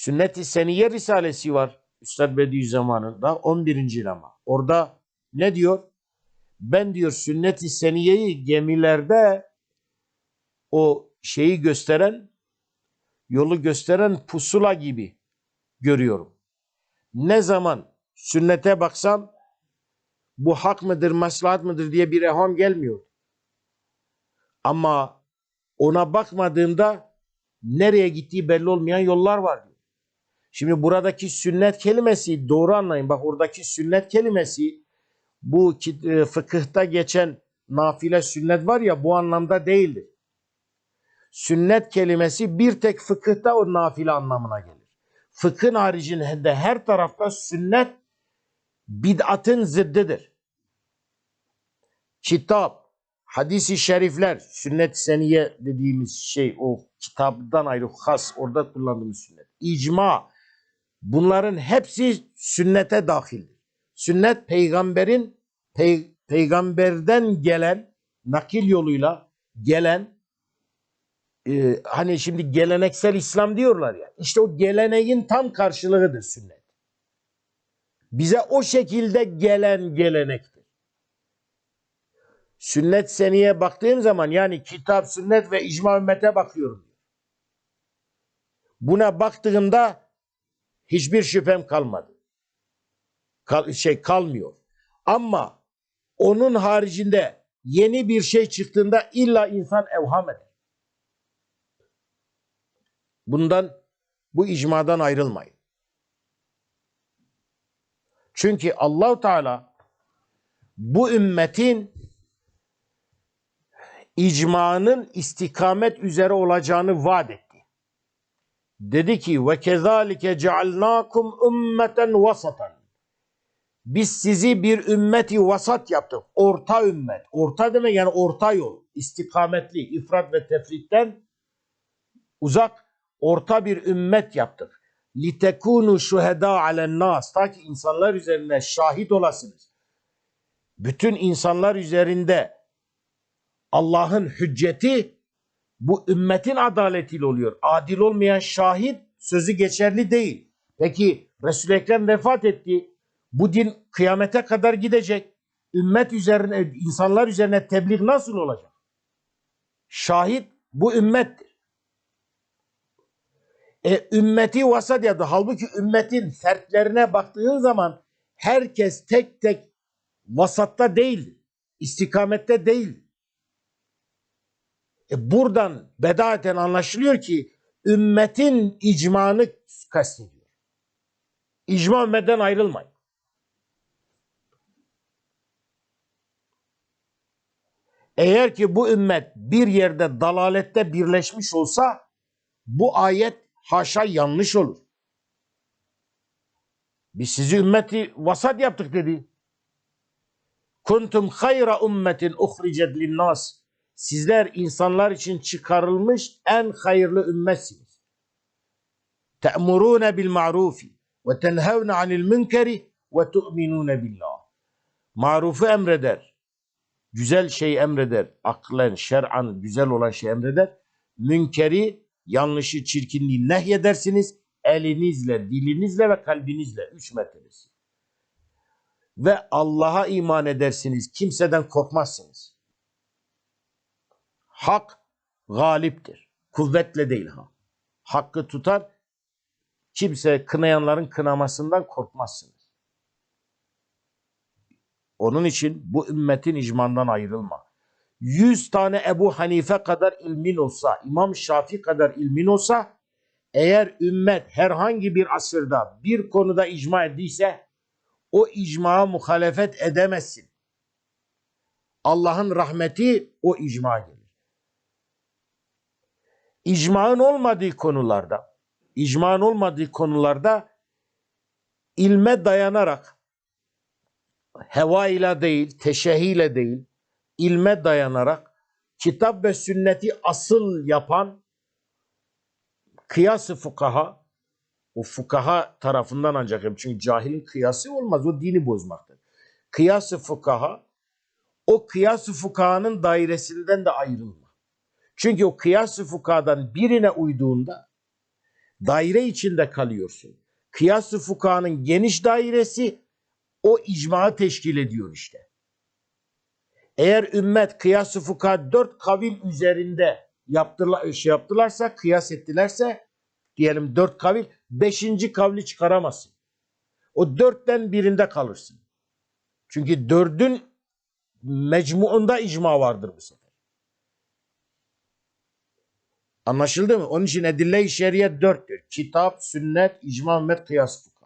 Sünnet-i Seniye Risalesi var. Üstad Bediüzzaman'ın 11. ama. Orada ne diyor? Ben diyor sünnet-i seniyeyi gemilerde o şeyi gösteren, yolu gösteren pusula gibi görüyorum. Ne zaman sünnete baksam bu hak mıdır, maslahat mıdır diye bir eham gelmiyor. Ama ona bakmadığımda nereye gittiği belli olmayan yollar var. Şimdi buradaki sünnet kelimesi doğru anlayın. Bak oradaki sünnet kelimesi bu e, fıkıhta geçen nafile sünnet var ya bu anlamda değildir. Sünnet kelimesi bir tek fıkıhta o nafile anlamına gelir. Fıkhın haricinde her tarafta sünnet bid'atın zıddıdır. Kitap, hadisi şerifler, sünnet seniye dediğimiz şey o kitaptan ayrı has orada kullandığımız sünnet. İcma bunların hepsi sünnete dahildir. Sünnet peygamberin pey- peygamberden gelen nakil yoluyla gelen e, hani şimdi geleneksel İslam diyorlar ya. İşte o geleneğin tam karşılığıdır sünnet. Bize o şekilde gelen gelenektir. Sünnet seniye baktığım zaman yani kitap, sünnet ve icma ümmete bakıyorum. Buna baktığımda hiçbir şüphem kalmadı. Kal- şey kalmıyor. Ama onun haricinde yeni bir şey çıktığında illa insan evham eder. Bundan bu icmadan ayrılmayın. Çünkü Allahu Teala bu ümmetin icmanın istikamet üzere olacağını vaat etti. Dedi ki ve kezalike cealnakum ümmeten vasatan. Biz sizi bir ümmeti vasat yaptık. Orta ümmet. Orta demek yani orta yol. İstikametli, ifrat ve tefritten uzak, orta bir ümmet yaptık. Litekunu şuheda alen nas. Ta ki insanlar üzerine şahit olasınız. Bütün insanlar üzerinde Allah'ın hücceti bu ümmetin adaletiyle oluyor. Adil olmayan şahit sözü geçerli değil. Peki Resul-i Ekrem vefat etti. Bu din kıyamete kadar gidecek. Ümmet üzerine, insanlar üzerine tebliğ nasıl olacak? Şahit bu ümmettir. E, ümmeti vasat yaptı. Halbuki ümmetin fertlerine baktığın zaman herkes tek tek vasatta değildir. İstikamette değildir. E buradan bedaeten anlaşılıyor ki ümmetin icmanı kastediyor. İcma ümmetten ayrılmayın. Eğer ki bu ümmet bir yerde dalalette birleşmiş olsa bu ayet haşa yanlış olur. Biz sizi ümmeti vasat yaptık dedi. Kuntum hayra ummetin uhricet linnas. Sizler insanlar için çıkarılmış en hayırlı ümmetsiniz. Te'murune bil ma'rufi ve tenhevne anil münkeri ve tu'minune billah. Marufu emreder. Güzel şey emreder. Aklen, şer'an güzel olan şey emreder. Münkeri, yanlışı, çirkinliği nehyedersiniz. Elinizle, dilinizle ve kalbinizle. Üç meselesi. Ve Allah'a iman edersiniz. Kimseden korkmazsınız. Hak galiptir. Kuvvetle değil ha. Hakkı tutar. Kimse kınayanların kınamasından korkmazsınız. Onun için bu ümmetin icmandan ayrılma. Yüz tane Ebu Hanife kadar ilmin olsa, İmam Şafi kadar ilmin olsa, eğer ümmet herhangi bir asırda bir konuda icma ettiyse, o icmaya muhalefet edemezsin. Allah'ın rahmeti o icma gelir. İcmanın olmadığı konularda, icmanın olmadığı konularda ilme dayanarak heva ile değil, teşehiyle değil, ilme dayanarak kitap ve sünneti asıl yapan kıyası fukaha, o fukaha tarafından ancak çünkü cahilin kıyası olmaz, o dini bozmaktır. Kıyası fukaha, o kıyası fukahanın dairesinden de ayrılma. Çünkü o kıyası fukahadan birine uyduğunda daire içinde kalıyorsun. Kıyas-ı fukahanın geniş dairesi o icmayı teşkil ediyor işte. Eğer ümmet kıyas-ı fukaha dört kavil üzerinde yaptılar, şey yaptılarsa, kıyas ettilerse diyelim dört kavil, beşinci kavli çıkaramazsın. O dörtten birinde kalırsın. Çünkü dördün mecmuunda icma vardır bu sefer. Anlaşıldı mı? Onun için edille-i şeriye dörttür. Kitap, sünnet, icma, ümmet, kıyas, fıkıh.